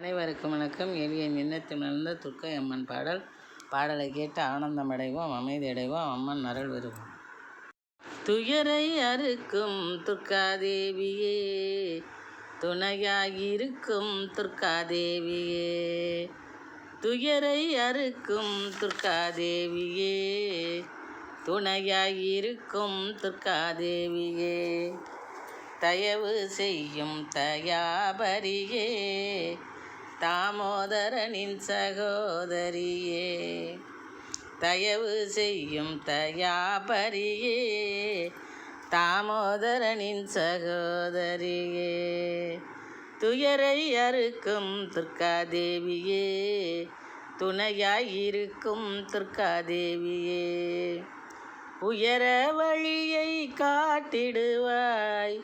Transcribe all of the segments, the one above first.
அனைவருக்கும் வணக்கம். எளிய மின்னத்து மலர்ந்த துர்க்கை அம்மன் பாடல். பாடலை கேட்டு ஆனந்தம் அடைவோம் அமைதி அடைவோம் அம்மன் அருள் வருவோம் துயரை அறுக்கும் துர்க்காதேவியே துணையாயிருக்கும் துர்க்காதேவியே துயரை அறுக்கும் துர்க்காதேவியே துணையாயிருக்கும் துர்க்காதேவியே தயவு செய்யும் தயாபரியே தாமோதரனின் சகோதரியே தயவு செய்யும் தயாபரியே தாமோதரனின் சகோதரியே துயரை அறுக்கும் துர்க்காதேவியே துணையாயிருக்கும் துர்க்காதேவியே உயர வழியை காட்டிடுவாய்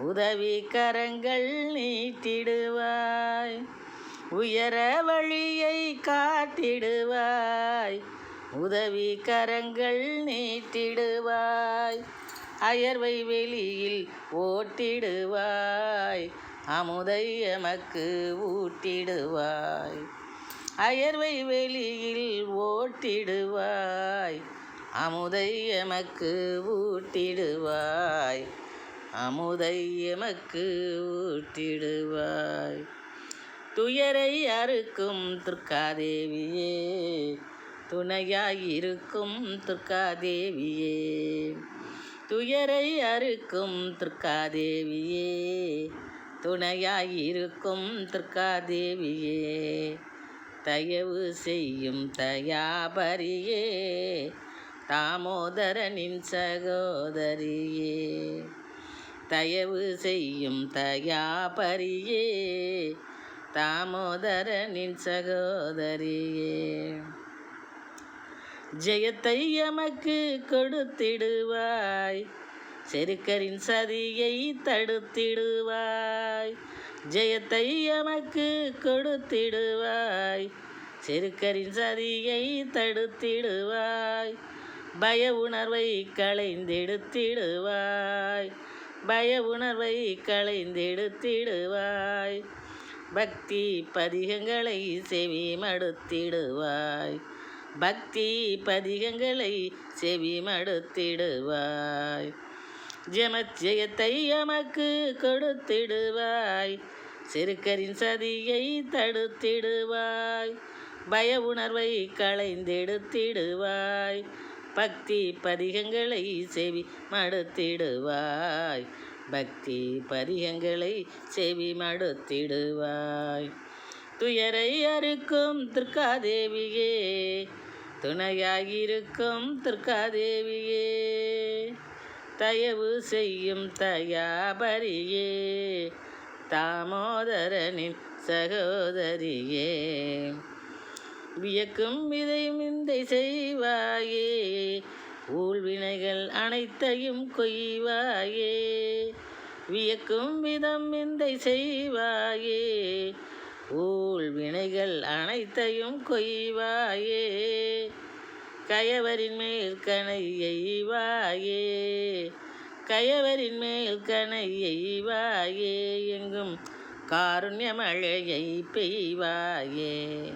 உதவி கரங்கள் நீட்டிடுவாய். உயர வழியை காட்டிடுவாய். உதவி கரங்கள் நீட்டிடுவாய். அயர்வை வெளியில் ஓட்டிடுவாய். அமுதை எமக்கு ஊட்டிடுவாய். அயர்வை வெளியில் ஓட்டிடுவாய். அமுதை எமக்கு ஊட்டிடுவாய். அமுதை எமக்கு ஊட்டிடுவாய். துயரை அறுக்கும் துர்க்காதேவியே துணையாயிருக்கும் துர்க்காதேவியே துயரை அறுக்கும் துர்க்காதேவியே துணையாயிருக்கும் துர்க்காதேவியே தயவு செய்யும் தயாபரியே. தாமோதரனின் சகோதரியே. தயவு செய்யும் தயாபரியே. தாமோதரனின் சகோதரியே. ஜெயத்தை எமக்கு கொடுத்திடுவாய். செருக்கரின் சதியை தடுத்திடுவாய். ஜெயத்தை எமக்கு கொடுத்திடுவாய். செருக்கரின் சதியை தடுத்திடுவாய். பய உணர்வை களைந்தெடுத்திடுவாய். பய உணர்வை களைந்தெடுத்திடுவாய். பக்தி பதிகங்களை செவி மடுத்திடுவாய். பக்தி பதிகங்களை செவி மடுத்திடுவாய். ஜெமஜெயத்தை எமக்கு கொடுத்திடுவாய். சிறுக்கரின் சதியை தடுத்திடுவாய். பய உணர்வை களைந்தெடுத்திடுவாய். பக்தி பதிகங்களை செவி மடுத்திடுவாய். பக்தி பதிகங்களை செவி மடுத்திடுவாய். துயரை அறுக்கும் துர்காதேவியே துணையாயிருக்கும் துர்காதேவியே தயவு செய்யும் தயாபரியே தாமோதரனின் சகோதரியே. வியக்கும் விதை மிந்தை செய்வாயே ஊழ்வினைகள் அனைத்தையும் கொய்வாயே. வியக்கும் விதம் இந்த செய்வாயே. ஊழ்வினைகள் அனைத்தையும் கொய்வாயே. கயவரின் மேல் கணையைவாயே கயவரின் மேல் கணையைவாயே எங்கும் காருண்ய மழையை பெய்வாயே.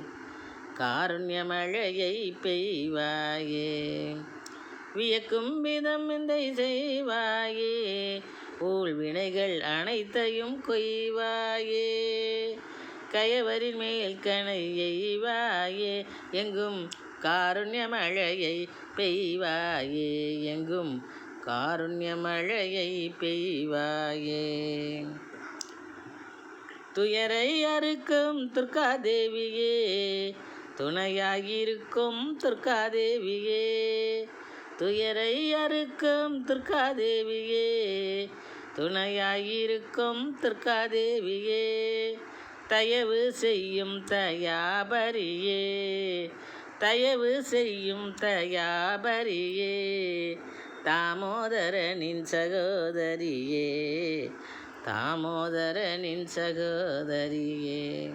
காருண்ய மழையை பெய்வாயே. வியக்கும் விதம் இந்த செய்வாயே ஊழ் வினைகள் அனைத்தையும் கொய்வாயே. கயவரின் மேல் கணையைவாயே எங்கும் காருண்ய மழையை பெய்வாயே. எங்கும் காருண்ய மழையை பெய்வாயே. துயரை அறுக்கும் துர்காதேவியே. துணையாயிருக்கும் துர்காதேவியே. துயரை அறுக்கும் துர்காதேவியே. துணையாயிருக்கும் துர்காதேவியே. தயவு செய்யும் தயாபரியே. தயவு செய்யும் தயாபரியே. தாமோதரனின் சகோதரியே. தாமோதரனின் சகோதரியே.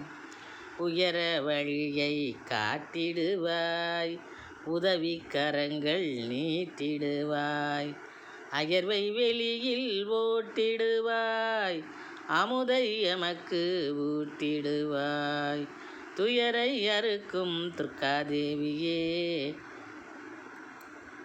உயர வழியை காட்டிடுவாய். உதவி கரங்கள் நீட்டிடுவாய். அயர்வை வெளியில் ஓட்டிடுவாய். அமுதை எமக்கு ஊட்டிடுவாய். துயரை அறுக்கும் துர்காதேவியே